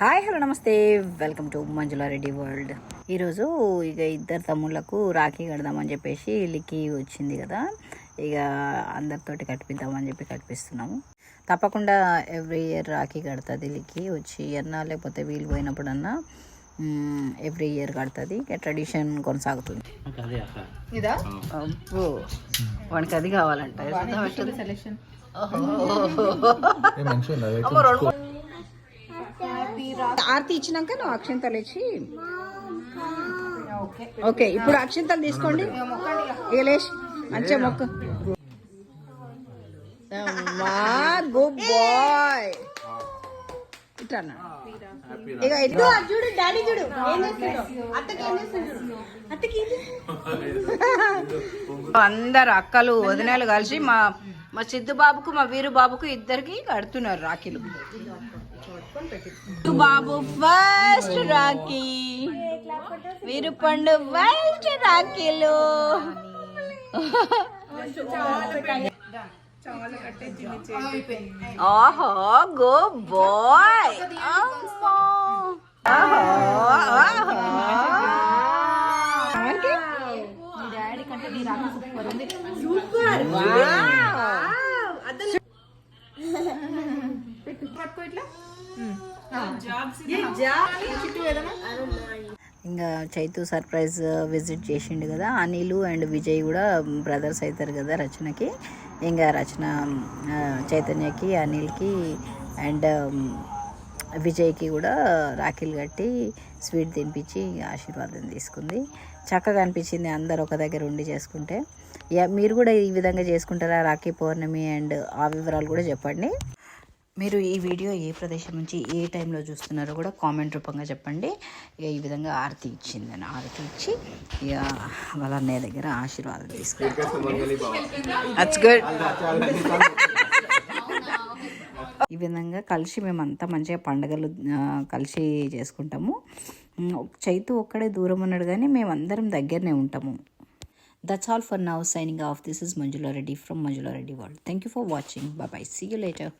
Hi hello నమస్తే. Welcome to Manjula Reddy world. ఈరోజు ఇక ఇద్దరు తమ్ముళ్ళకు రాఖీ కడదామని చెప్పేసి లిక్కి వచ్చింది కదా. ఇక అందరితోటి కట్టిద్దామని చెప్పి కట్టిస్తున్నాము తప్పకుండా ఎవ్రీ ఇయర్ రాఖీ కడుతుంది లిక్కి. వచ్చి అన్నా లేకపోతే వీలు పోయినప్పుడన్నా ఎవ్రీ ఇయర్ కడుతుంది. ఇక ట్రెడిషన్ కొనసాగుతుంది. ఇదా? వానికి అది కావాలంట. సెలెక్షన్ ఆరతి ఇచ్చినాక నువ్వు అక్షంతలు ఇచ్చి ఓకే. ఇప్పుడు అక్షంతలు తీసుకోండి. లేచి మంచిగా మొక్క. గుడ్ బాయ్ ఇట్లా. ఇక ఇటు చూడు డాడీ చూడు. అత్తకి అందరు అక్కలు వదినలు కలిసి మా మా సిద్ధు బాబుకు మా వీరు బాబుకు ఇద్దరికి కడుతున్నారు రాఖీలు. బాబు ఫస్ట్ రాఖీ. వీరు పండు ఫస్ట్ రాఖీలు. ఓహో గో బాయ్ ఇంకా చైతు సర్ప్రైజ్ విజిట్ చేసిండు కదా అనిల్ అండ్ విజయ్ కూడా బ్రదర్స్ అవుతారు కదా రచనకి. ఇంకా రచన చైతన్యకి అనిల్కి అండ్ విజయ్కి కూడా రాఖీలు కట్టి స్వీట్ తినిపించి ఆశీర్వాదం తీసుకుంది. చక్కగా అనిపించింది అందరు ఒక దగ్గర ఉండి చేసుకుంటే. మీరు కూడా ఈ విధంగా చేసుకుంటారా రాఖీ పౌర్ణమి అండ్ ఆ వివరాలు కూడా చెప్పండి. మీరు ఈ వీడియో ఏ ప్రదేశం నుంచి ఏ టైంలో చూస్తున్నారో కూడా కామెంట్ రూపంగా చెప్పండి. ఇక ఈ విధంగా ఆరతి ఇచ్చింది అని ఆరతి ఇచ్చి ఇక వాళ్ళ అన్నయ్య దగ్గర ఆశీర్వాదం తీసుకున్నారు. ఈ విధంగా కలిసి మేమంతా మంచిగా పండుగలు కలిసి చేసుకుంటాము. చైతు ఒక్కడే దూరం ఉన్నాడు కానీ మేమందరం దగ్గరనే ఉంటాము. That's all for now signing off this is Manjula Reddy from Manjula Reddy world thank you for watching bye see you later